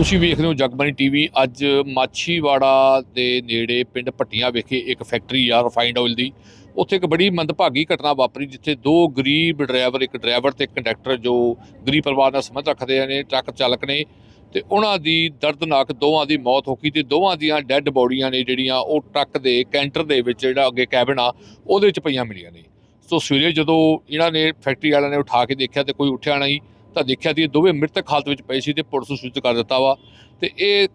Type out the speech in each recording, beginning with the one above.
ਤੁਸੀਂ ਵੇਖ ਰਹੇ ਹੋ ਜਗਬਾਣੀ ਟੀਵੀ, ਅੱਜ ਮਾਛੀਵਾੜਾ ਦੇ ਨੇੜੇ ਪਿੰਡ ਭੱਟੀਆਂ ਵਿਖੇ ਇੱਕ ਫੈਕਟਰੀ ਆ ਰਿਫਾਈਨਡ ਆਇਲ ਦੀ। ਉੱਥੇ ਇੱਕ ਬੜੀ ਮੰਦਭਾਗੀ ਘਟਨਾ ਵਾਪਰੀ, ਜਿੱਥੇ ਦੋ ਗਰੀਬ ਡਰਾਈਵਰ, ਇੱਕ ਡਰਾਈਵਰ ਤੇ ਕੰਡਕਟਰ ਜੋ ਗਰੀਬ ਪਰਿਵਾਰ ਨਾਲ ਸੰਬੰਧ ਰੱਖਦੇ ਨੇ, ਟਰੱਕ ਚਾਲਕ ਨੇ ਤੇ ਉਹਨਾਂ ਦੀ ਦਰਦਨਾਕ ਦੋਵਾਂ ਦੀ ਮੌਤ ਹੋ ਗਈ ਤੇ ਦੋਵਾਂ ਦੀਆਂ ਡੈੱਡ ਬੋਡੀਆਂ ਨੇ ਜਿਹੜੀਆਂ ਉਹ ਟਰੱਕ ਦੇ ਕੈਂਟਰ ਦੇ ਵਿੱਚ ਜਿਹੜਾ ਅੱਗੇ ਕੈਬਨ ਆ, ਉਹਦੇ ਵਿੱਚ ਪਈਆਂ ਮਿਲੀਆਂ ਨੇ। ਸੋ ਸਵੇਰੇ ਜਦੋਂ ਇਹਨਾਂ ਨੇ ਫੈਕਟਰੀ ਵਾਲਿਆਂ ਨੇ ਉਠਾ ਕੇ ਦੇਖਿਆ ਤੇ ਕੋਈ ਉੱਠਿਆ ਨਹੀਂ ਤਾਂ ਦੇਖਿਆ ਸੀ ਇਹ ਦੋਵੇਂ ਮ੍ਰਿਤਕ ਹਾਲਤ ਵਿੱਚ ਪਏ ਸੀ ਤੇ ਪੁਲਿਸ ਨੂੰ ਸੂਚਿਤ ਕਰ ਦਿੱਤਾ ਵਾ। ਤੇ ਇਹ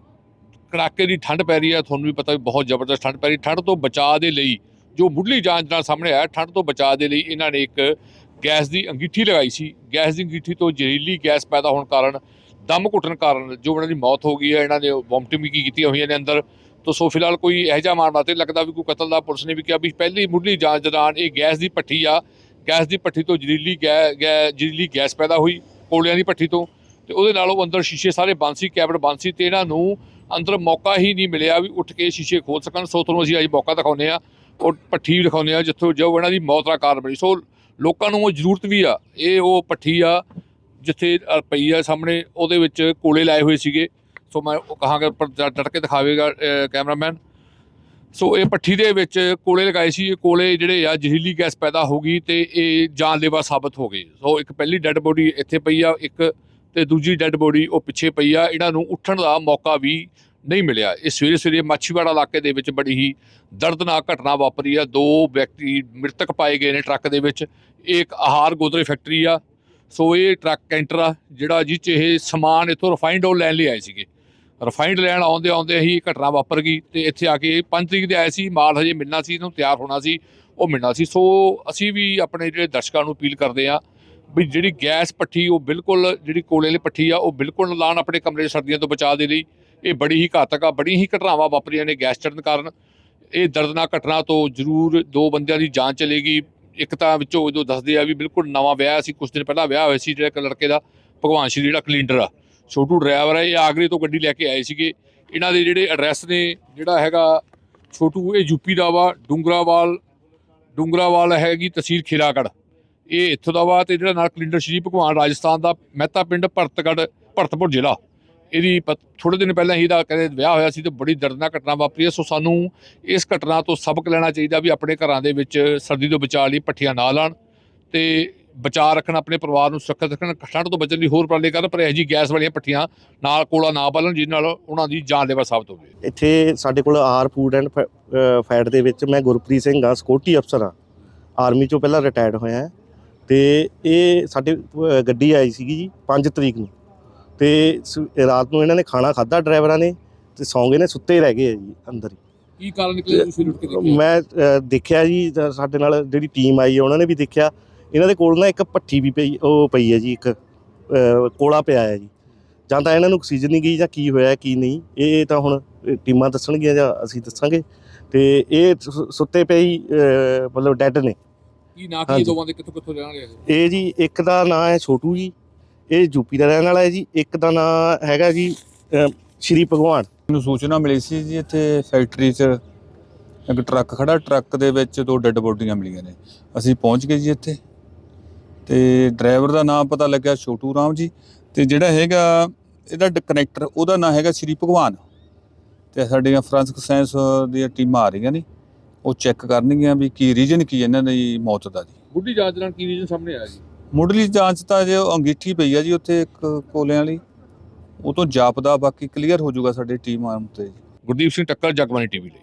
ਕੜਾਕੇ ਦੀ ਠੰਡ ਪੈ ਰਹੀ ਹੈ, ਤੁਹਾਨੂੰ ਵੀ ਪਤਾ ਵੀ ਬਹੁਤ ਜ਼ਬਰਦਸਤ ਠੰਡ ਪੈ ਰਹੀ। ਠੰਡ ਤੋਂ ਬਚਾਅ ਦੇ ਲਈ ਜੋ ਮੁੱਢਲੀ ਜਾਂਚ ਨਾਲ ਸਾਹਮਣੇ ਆਇਆ, ਠੰਡ ਤੋਂ ਬਚਾਅ ਦੇ ਲਈ ਇਹਨਾਂ ਨੇ ਇੱਕ ਗੈਸ ਦੀ ਅੰਗੀਠੀ ਲਗਾਈ ਸੀ। ਗੈਸ ਦੀ ਅੰਗੀਠੀ ਤੋਂ ਜ਼ਹਿਰੀਲੀ ਗੈਸ ਪੈਦਾ ਹੋਣ ਕਾਰਨ, ਦਮ ਘੁੱਟਣ ਕਾਰਨ ਜੋ ਉਹਨਾਂ ਦੀ ਮੌਤ ਹੋ ਗਈ ਹੈ, ਇਹਨਾਂ ਨੇ ਵੋਮਟਿੰਗ ਵੀ ਕੀਤੀਆਂ ਹੋਈਆਂ ਨੇ ਅੰਦਰ। ਤੋ ਸੋ ਫਿਲਹਾਲ ਕੋਈ ਇਹੋ ਜਿਹਾ ਮਾਮਲਾ ਤੇ ਲੱਗਦਾ ਵੀ ਕੋਈ ਕਤਲ ਦਾ, ਪੁਲਿਸ ਨੇ ਵੀ ਕਿਹਾ ਵੀ ਪਹਿਲੀ ਮੁੱਢਲੀ ਜਾਂਚ ਦੌਰਾਨ ਇਹ ਗੈਸ ਦੀ ਭੱਠੀ ਆ। ਗੈਸ ਦੀ ਭੱਠੀ ਤੋਂ ਜ਼ਹਿਰੀਲੀ ਗੈ, ਗੈ- ਜ਼ਹਿਰੀਲੀ ਗੈਸ ਪੈਦਾ ਹੋਈ। ਕੋਲਿਆਂ ਦੀ ਭੱਠੀ ਤੋਂ ਤੇ ਉਹਦੇ ਨਾਲ ਉਹ ਅੰਦਰ ਸ਼ੀਸ਼ੇ ਸਾਰੇ ਬੰਦ ਸੀ ਕੈਬਨ ਬੰਦ ਸੀ ਤੇ ਇਹਨਾਂ ਨੂੰ ਅੰਦਰ ਮੌਕਾ ਹੀ ਨਹੀਂ ਮਿਲਿਆ ਵੀ ਉੱਠ ਕੇ ਸ਼ੀਸ਼ੇ ਖੋਲ ਸਕਣ। ਸੋ ਤੁਹਾਨੂੰ ਅਸੀਂ ਅੱਜ ਮੌਕਾ ਦਿਖਾਉਂਦੇ ਆ ਉਹ ਭੱਠੀ ਵੀ ਦਿਖਾਉਂਦੇ ਆ ਜਿੱਥੋਂ ਜੋ ਇਹਨਾਂ ਦੀ ਮੌਤ ਦਾ ਕਾਰਨ ਬਣੀ। ਸੋ ਲੋਕਾਂ ਨੂੰ ਉਹ ਜ਼ਰੂਰਤ ਵੀ ਆ, ਇਹ ਉਹ ਭੱਠੀ ਆ ਜਿੱਥੇ ਪਈ ਆ ਸਾਹਮਣੇ, ਉਹਦੇ ਵਿੱਚ ਕੋਲੇ ਲਾਏ ਹੋਏ ਸੀਗੇ। ਸੋ ਮੈਂ ਉਹ ਕਹਾਂਗਾ, ਉੱਪਰ ਡਟ ਕੇ ਦਿਖਾਵੇਗਾ ਕੈਮਰਾਮੈਨ। ਸੋ ਇਹ ਪੱਠੀ ਦੇ ਵਿੱਚ ਕੋਲੇ ਲਗਾਏ ਸੀ, ਇਹ ਕੋਲੇ ਜਿਹੜੇ ਆ ਜ਼ਹਿਰੀਲੀ ਗੈਸ ਪੈਦਾ ਹੋ ਗਈ ਤੇ ਇਹ ਜਾਨਲੇਵਾ ਸਾਬਤ ਹੋ ਗਏ। ਸੋ ਇੱਕ ਪਹਿਲੀ ਡੈੱਡ ਬੋਡੀ ਇੱਥੇ ਪਈ ਆ, ਇੱਕ ਤੇ ਦੂਜੀ ਡੈੱਡ ਬੋਡੀ ਉਹ ਪਿੱਛੇ ਪਈ ਆ। ਇਹਨਾਂ ਨੂੰ ਉੱਠਣ ਦਾ ਮੌਕਾ ਵੀ ਨਹੀਂ ਮਿਲਿਆ। ਇਹ ਸਵੇਰੇ ਸਵੇਰੇ ਮਾਛੀਵਾੜਾ ਇਲਾਕੇ ਦੇ ਵਿੱਚ ਬੜੀ ਹੀ ਦਰਦਨਾਕ ਘਟਨਾ ਵਾਪਰੀ ਆ। ਦੋ ਵਿਅਕਤੀ ਮ੍ਰਿਤਕ ਪਾਏ ਗਏ ਨੇ ਟਰੱਕ ਦੇ ਵਿੱਚ। ਇਹ ਇੱਕ ਆਹਾਰ ਗੋਦਰੇ ਫੈਕਟਰੀ ਆ। ਸੋ ਇਹ ਟਰੱਕ ਕੈਂਟਰ ਆ, ਜਿਹੜਾ ਜਿਹ 'ਚ ਇਹ ਸਮਾਨ ਇੱਥੋਂ ਰਿਫਾਈਨਡ ਆਇਲ ਲੈਣ ਲਈ ਆਏ ਸੀਗੇ। ਰਿਫਾਈਨਡ ਲੈਣ ਆਉਂਦੇ ਆਉਂਦੇ ਹੀ ਇਹ ਘਟਨਾ ਵਾਪਰ ਗਈ ਤੇ ਇੱਥੇ ਆ ਕੇ 5 ਤਰੀਕ ਦੇ ਆਏ ਸੀ, ਮਾਲ ਹਜੇ ਮਿਲਣਾ ਸੀ, ਇਹਨੂੰ ਤਿਆਰ ਹੋਣਾ ਸੀ, ਉਹ ਮਿਲਣਾ ਸੀ। ਸੋ ਅਸੀਂ ਵੀ ਆਪਣੇ ਜਿਹੜੇ ਦਰਸ਼ਕਾਂ ਨੂੰ ਅਪੀਲ ਕਰਦੇ ਆ ਵੀ ਜਿਹੜੀ ਗੈਸ ਪੱਠੀ, ਉਹ ਬਿਲਕੁਲ ਜਿਹੜੀ ਕੋਲੇ ਵਾਲੀ ਪੱਠੀ ਆ, ਉਹ ਬਿਲਕੁਲ ਨਾ ਲਾਣ ਆਪਣੇ ਕਮਰੇ 'ਚ ਸਰਦੀਆਂ ਤੋਂ ਬਚਾਅ ਦੇ ਲਈ। ਇਹ ਬੜੀ ਹੀ ਘਾਤਕ ਆ, ਬੜੀ ਹੀ ਘਟਨਾਵਾਂ ਵਾਪਰੀਆਂ ਨੇ ਗੈਸ ਚੜਨ ਕਾਰਨ। ਇਹ ਦਰਦਨਾਕ ਘਟਨਾ ਤੋਂ ਜ਼ਰੂਰ ਦੋ ਬੰਦਿਆਂ ਦੀ ਜਾਨ ਚਲੇਗੀ। ਇੱਕ ਤਾਂ ਵਿੱਚੋਂ ਜਦੋਂ ਦੱਸਦੇ ਆ ਵੀ ਬਿਲਕੁਲ ਨਵਾਂ ਵਿਆਹ ਸੀ ਕੁਝ ਦਿਨ ਪਹਿਲਾਂ ਵਿਆਹ ਹੋਇਆ ਸੀ ਜਿਹੜਾ ਇੱਕ ਲੜਕੇ ਦਾ, ਭਗਵਾਨ ਸ਼੍ਰੀ ਜਿਹੜਾ ਕਲਿੰਡਰ ਆ। ਛੋਟੂ ਡਰਾਈਵਰ ਹੈ, ਇਹ ਆਗਰੇ ਤੋਂ ਗੱਡੀ ਲੈ ਕੇ ਆਏ ਸੀਗੇ। ਇਹਨਾਂ ਦੇ ਜਿਹੜੇ ਐਡਰੈਸ ਨੇ, ਜਿਹੜਾ ਹੈਗਾ ਛੋਟੂ, ਇਹ ਯੂਪੀ ਦਾ ਵਾ, ਡੁੰਗਰਾਵਾਲ ਡੁੰਗਰਾਵਾਲ ਹੈਗੀ ਤਹਿਸੀਲ ਖੀਰਾਗੜ੍ਹ। ਇਹ ਇੱਥੋਂ ਦਾ ਵਾ ਤੇ ਜਿਹੜਾ ਨਾਲ ਕਲਿੰਡਰ ਸ਼੍ਰੀ ਭਗਵਾਨ ਰਾਜਸਥਾਨ ਦਾ ਮਹਿਤਾ ਪਿੰਡ ਭਰਤਗੜ੍ਹ, ਭਰਤਪੁਰ ਜ਼ਿਲ੍ਹਾ। ਇਹਦੀ ਥੋੜੇ ਦਿਨ ਪਹਿਲਾਂ ਹੀ ਦਾ ਕਹਿੰਦੇ ਵਿਆਹ ਹੋਇਆ ਸੀ ਤੇ ਬੜੀ ਦਰਦਨਾਕ ਘਟਨਾ ਵਾਪਰੀ ਹੈ। ਸੋ ਸਾਨੂੰ ਇਸ ਘਟਨਾ ਤੋਂ ਸਬਕ ਲੈਣਾ ਚਾਹੀਦਾ ਵੀ ਆਪਣੇ ਘਰਾਂ ਦੇ ਵਿੱਚ ਸਰਦੀ ਤੋਂ ਬਚਾਅ ਲਈ ਪੱਠੀਆਂ ਨਾ ਲਾਣ ਤੇ ਬਚਾਅ ਰੱਖਣ ਆਪਣੇ ਪਰਿਵਾਰ ਨੂੰ ਸੁਰੱਖਿਅਤ ਰੱਖਣ ਠੰਡ ਤੋਂ ਬਚਣ ਲਈ ਹੋਰ ਉਪਰਾਲੇ ਕਰਨ ਪਰ ਇਹ ਜੀ ਗੈਸ ਵਾਲੀਆਂ ਪੱਠੀਆਂ ਨਾਲ ਕੋਲਾ ਨਾ ਬਾਲਣ ਜਿਸ ਨਾਲ ਉਹਨਾਂ ਦੀ ਜਾਨਲੇਵਾ ਸਾਬਤ ਹੋਵੇ ਇੱਥੇ ਸਾਡੇ ਕੋਲ ਆਰ ਫੂਡ ਐਂਡ ਫੈਟ ਦੇ ਵਿੱਚ ਮੈਂ ਗੁਰਪ੍ਰੀਤ ਸਿੰਘ ਆ ਸਿਕਿਉਰਟੀ ਅਫਸਰ ਆ। ਆਰਮੀ ਚੋਂ ਪਹਿਲਾਂ ਰਿਟਾਇਰਡ ਹੋਇਆ ਤੇ ਇਹ ਸਾਡੇ ਗੱਡੀ ਆਈ ਸੀਗੀ ਜੀ 5 ਤਰੀਕ ਨੂੰ। ਤੇ ਰਾਤ ਨੂੰ ਇਹਨਾਂ ਨੇ ਖਾਣਾ ਖਾਦਾ ਡਰਾਈਵਰਾਂ ਨੇ ਤੇ ਸੌਂ ਗਏ ਨੇ ਸੁੱਤੇ ਰਹਿ ਗਏ ਜੀ ਅੰਦਰ ਹੀ। ਕੀ ਕਾਰਨ ਨਿਕਲੇ ਤੁਸੀਂ ਲੁੱਟ ਕੇ ਮੈਂ ਅ, ਦੇਖਿਆ ਜੀ ਸਾਡੇ ਨਾਲ ਜਿਹੜੀ ਟੀਮ ਆਈ ਉਹਨਾਂ ਨੇ ਵੀ ਦੇਖਿਆ। ਇਹਨਾਂ ਦੇ ਕੋਲ ਨਾ ਇੱਕ ਭੱਠੀ ਵੀ ਪਈ ਉਹ ਪਈ ਹੈ ਜੀ ਇੱਕ ਕੋਲਾ ਪਿਆ ਹੈ ਜੀ। ਜਾਂ ਤਾਂ ਇਹਨਾਂ ਨੂੰ ਆਕਸੀਜਨ ਨਹੀਂ ਗਈ ਜਾਂ ਕੀ ਹੋਇਆ ਕੀ ਨਹੀਂ ਇਹ ਤਾਂ ਹੁਣ ਟੀਮਾਂ ਦੱਸਣਗੀਆਂ ਜਾਂ ਅਸੀਂ ਦੱਸਾਂਗੇ। ਤੇ ਇਹ ਸੁੱਤੇ ਅ, ਮਤਲਬ ਡੈੱਡ ਨੇ। ਕੀ ਨਾ ਹਾਂਜੀ। ਦੋਵਾਂ ਦੇ ਕਿੱਥੋਂ ਕਿੱਥੋਂ ਰਹਿਣਗੇ ਇਹ? ਜੀ ਇੱਕ ਦਾ ਨਾਂ ਹੈ ਛੋਟੂ ਜੀ ਇਹ ਯੂਪੀ ਦਾ ਰਹਿਣ ਵਾਲਾ ਹੈ ਜੀ। ਇੱਕ ਦਾ ਨਾਂ ਹੈਗਾ ਜੀ ਸ਼੍ਰੀ ਭਗਵਾਨ। ਮੈਨੂੰ ਸੂਚਨਾ ਮਿਲੀ ਸੀ ਜੀ ਇੱਥੇ ਫੈਕਟਰੀ 'ਚ ਇੱਕ ਟਰੱਕ ਖੜਾ ਟਰੱਕ ਦੇ ਵਿੱਚ ਦੋ ਡੈੱਡ ਬੋਡੀਆਂ ਮਿਲੀਆਂ ਨੇ। ਅਸੀਂ ਪਹੁੰਚ ਗਏ ਜੀ ਇੱਥੇ। ਤੇ ਡਰਾਈਵਰ ਦਾ ਨਾਮ ਪਤਾ ਲੱਗਿਆ ਛੋਟੂ ਰਾਮ ਜੀ ਤੇ ਜਿਹੜਾ ਹੈਗਾ ਇਹਦਾ ਕਨੈਕਟਰ ਉਹਦਾ ਨਾਮ ਹੈਗਾ ਸ਼੍ਰੀ ਭਗਵਾਨ। ਤੇ ਸਾਡੀਆਂ ਫੋਰੈਂਸਿਕ ਸਾਇੰਸ ਦੀਆਂ ਟੀਮਾਂ ਆ ਰਹੀਆਂ ਨੇ ਉਹ ਚੈੱਕ ਕਰਨਗੀਆਂ ਵੀ ਕੀ ਰੀਜਨ ਕੀ ਇਹਨਾਂ ਦੀ ਮੌਤ ਦਾ ਜੀ। ਬੁੱਢੀ ਜਾਂਚ ਦੌਰਾਨ ਕੀ ਰੀਜਨ ਸਾਹਮਣੇ ਆਇਆ ਜੀ? ਮੁੱਢਲੀ ਜਾਂਚ ਤਾਂ ਜੇ ਅੰਗੀਠੀ ਪਈ ਆ ਜੀ ਉੱਥੇ ਇੱਕ ਕੋਲਿਆਂ ਵਾਲੀ। ਉਹ ਤੋਂ ਜਾਪਦਾ ਬਾਕੀ ਕਲੀਅਰ ਹੋ ਜਾਊਗਾ ਸਾਡੀ ਟੀਮ ਆਉਣ ਤੇ। ਜੀ ਗੁਰਦੀਪ ਸਿੰਘ ਟੱਕਰ ਜਗਬਾਣੀ ਟੀਵੀ ਲਈ।